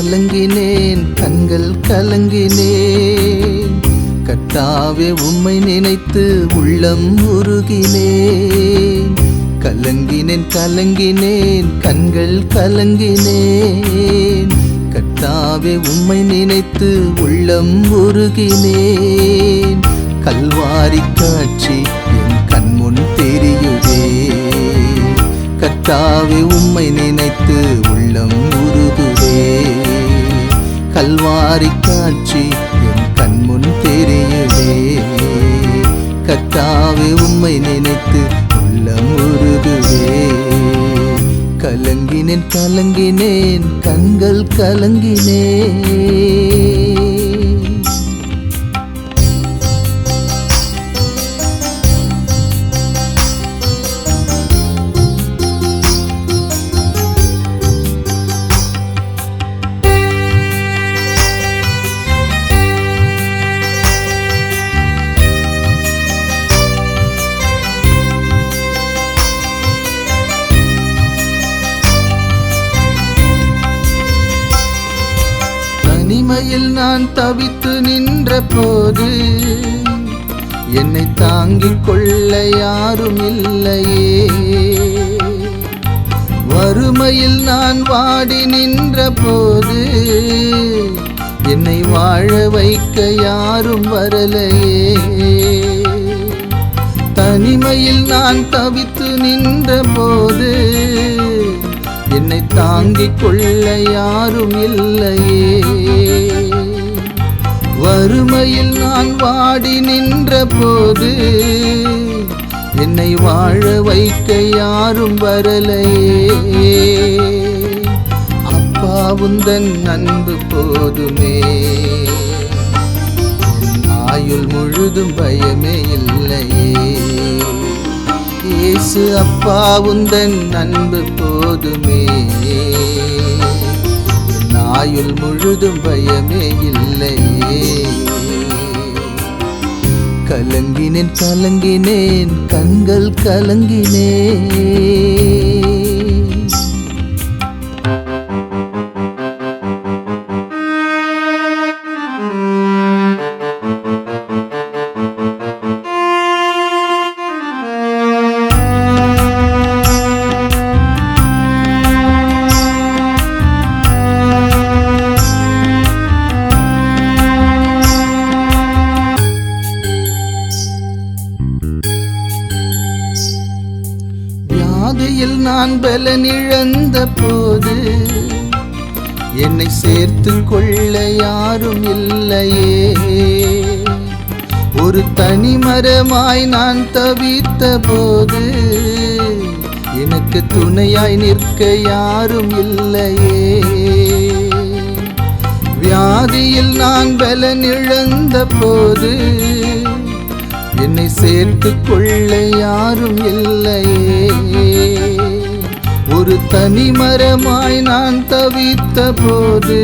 கலங்கினேன் கண்கள் கலங்கினேன். கத்தாவே உம்மை நினைத்து உள்ளம் உருகினேன். கலங்கினேன் கலங்கினேன் கண்கள் கலங்கினேன். கத்தாவே உம்மை நினைத்து உள்ளம் உருகினேன். கல்வாரி காட்சி என் கண்முன் தெரியுதே. கத்தாவே உம்மை நினைத்து உள்ளம் உருகுதே. கல்வாரி காட்சி என் கண்முன் தெரியுதே. கத்தாவே உம்மை நினைத்து உள்ளம் உருகுவே கலங்கினேன் கலங்கினேன் கண்கள் கலங்கினேன் தனிமையில் நான் தவித்து நின்ற போது என்னை தாங்கிக் கொள்ள யாரும் இல்லையே. வறுமையில் நான் வாடி நின்ற போது என்னை வாழ வைக்க யாரும் வரலையே. தனிமையில் நான் தவித்து நின்ற போது என்னை தாங்கிக் கொள்ள யாரும் இல்லையே. வறுமையில் நான் வாடி நின்ற போது என்னை வாழ வைக்க யாரும் வரலையே. அப்பா உந்தன் அன்பு போதுமே. ஆயுள் முழுதும் பயமே இல்லையே. இயேசு அப்பா உந்தன் அன்பு போதுமே. ஆயுள் முழுதும் பயமே இல்லை. கலங்கினேன் கலங்கினேன் கண்கள் கலங்கினேன் வியாதியில் நான் பலனிழந்த போது என்னை சேர்த்து கொள்ள யாரும் இல்லையே. ஒரு தனிமரமாய் நான் தவித்த போது எனக்கு துணையாய் நிற்க யாரும் இல்லையே. வியாதியில் நான் பலனிழந்த போது என்னை சேர்த்து கொள்ள யாரும் இல்லையே. ஒரு தனிமரமாய் நான் தவித்த போது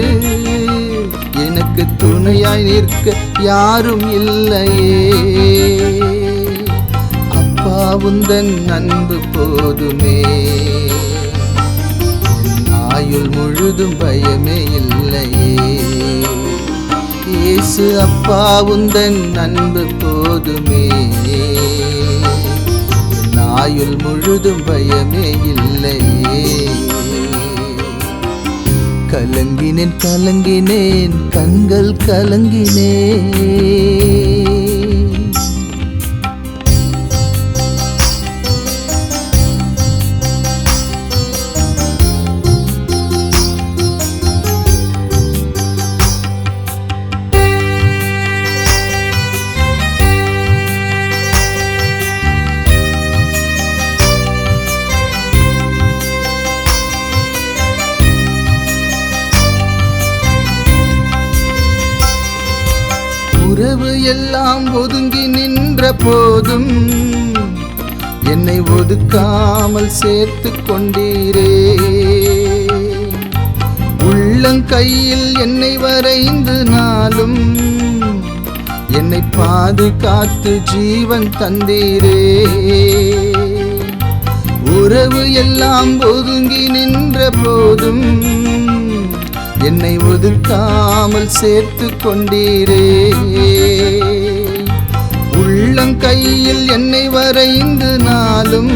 எனக்கு துணையாய் நிற்க யாரும் இல்லையே. அப்பா உந்தன் அன்பு போதுமே. ஆயுள் முழுதும் பயமே இல்லையே. இயேசு அப்பா உந்தன் அன்பு போதுமே. ஆயுள் முழுதும் பயமே இல்லை. கலங்கினேன் கலங்கினேன் கண்கள் கலங்கினேன் உறவு எல்லாம் ஒதுங்கி நின்ற போதும் என்னை ஒதுக்காமல் சேர்த்து கொண்டீரே. உள்ளங்கையில் என்னை வரைந்து நாளும் என்னை பாதுகாத்து ஜீவன் தந்தீரே. உறவு எல்லாம் ஒதுங்கி நின்ற போதும் என்னை ஒதுக்காமல் சேர்த்து கொண்டீரே. உள்ளங்கையில் என்னை வரைந்து நாளும்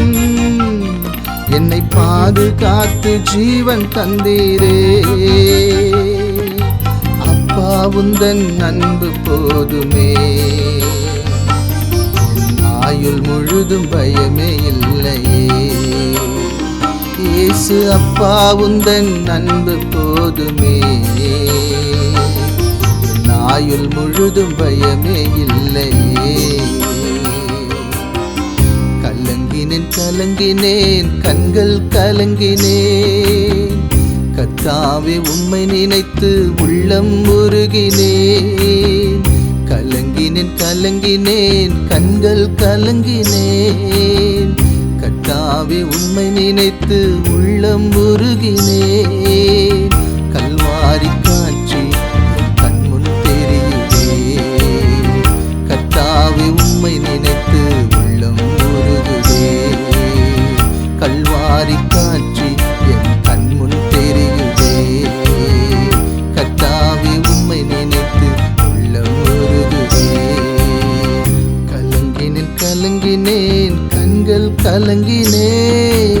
என்னை பாதுகாத்து ஜீவன் தந்தீரே. அப்பா உந்தன் அன்பு போதுமே. ஆயுள் முழுதும் பயமே இல்லையே. இயேசு அப்பா உந்தன் அன்பு போதுமே. என் ஆயுள் முழுதும் பயமே இல்லை கலங்கினேன் கலங்கினேன் கண்கள் கலங்கினேன். கத்தாவே உம்மை நினைத்து உள்ளம் முருகினேன் கலங்கினேன் கலங்கினேன் கண்கள் கலங்கினேன். கத்தாவே உண்மை நினைத்து உள்ளம் உருகினேன். கல்வாரி காட்சி கண்முன் தெரியுதே. கத்தாவே உண்மை நினைத்து உள்ளம் உருகுதே. கல்வாரி காட்சி கலங்கினேன் கலங்கினேன் கண்கள் கலங்கினேன்